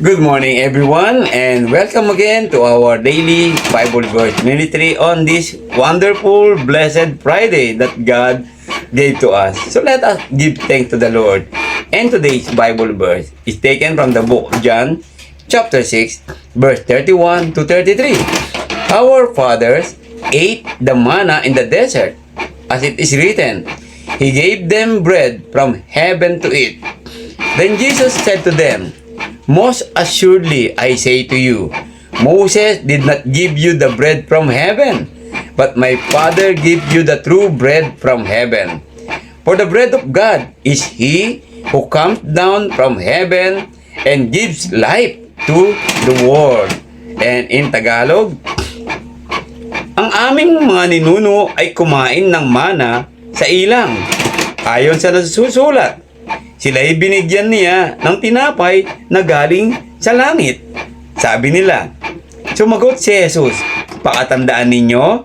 Good morning everyone and welcome again to our daily Bible verse ministry on this wonderful blessed Friday that God gave to us. So let us give thanks to the Lord. And today's Bible verse is taken from the book John chapter 6 verse 31 to 33. Our fathers ate the manna in the desert as it is written, He gave them bread from heaven to eat. Then Jesus said to them, Most assuredly I say to you, Moses did not give you the bread from heaven, but my Father gave you the true bread from heaven. For the bread of God is he who comes down from heaven and gives life to the world. And in Tagalog, ang aming mga ninuno ay kumain ng mana sa ilang. Ayon sa nasusulat, sila ay binigyan niya ng tinapay na galing sa langit. Sabi nila, sumagot si Jesus, pakatandaan ninyo,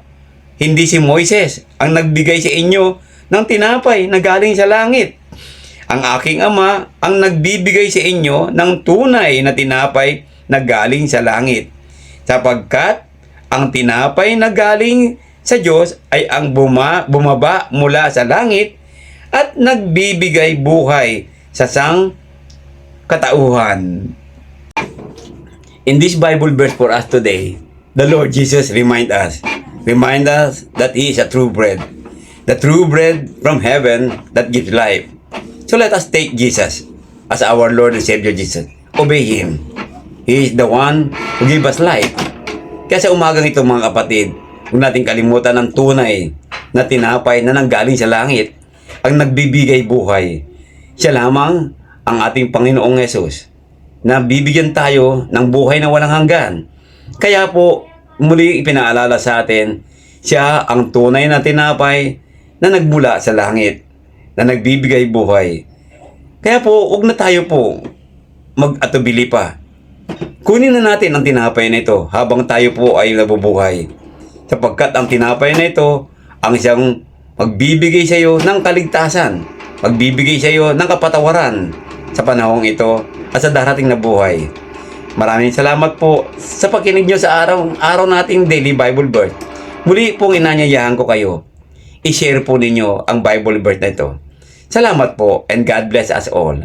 hindi si Moises ang nagbigay sa inyo ng tinapay na galing sa langit. Ang aking ama ang nagbibigay sa inyo ng tunay na tinapay na galing sa langit. Sapagkat ang tinapay na galing sa Diyos ay ang buma, bumaba mula sa langit at nagbibigay buhay sa sang katauhan. In this Bible verse for us today, the Lord Jesus remind us, remind us that He is a true bread, the true bread from heaven that gives life. So let us take Jesus as our Lord and Savior Jesus. Obey Him. He is the one who give us life. Kaya sa umagang ito mga kapatid, huwag natin kalimutan ang tunay na tinapay na nanggaling sa langit, ang nagbibigay buhay. Siya lamang ang ating Panginoong Yesus na bibigyan tayo ng buhay na walang hanggan. Kaya po, muli ipinaalala sa atin, siya ang tunay na tinapay na nagmula sa langit, na nagbibigay buhay. Kaya po, huwag na tayo po mag-atubili pa. Kunin na natin ang tinapay na ito habang tayo po ay nabubuhay. Sapagkat ang tinapay na ito ang siyang magbibigay sa iyo ng kaligtasan, magbibigay sa iyo ng kapatawaran sa panahong ito at sa darating na buhay. Maraming salamat po sa pakinig nyo sa araw, araw nating daily Bible verse. Muli pong inanyayahan ko kayo. I-share po ninyo ang Bible verse na ito. Salamat po and God bless us all.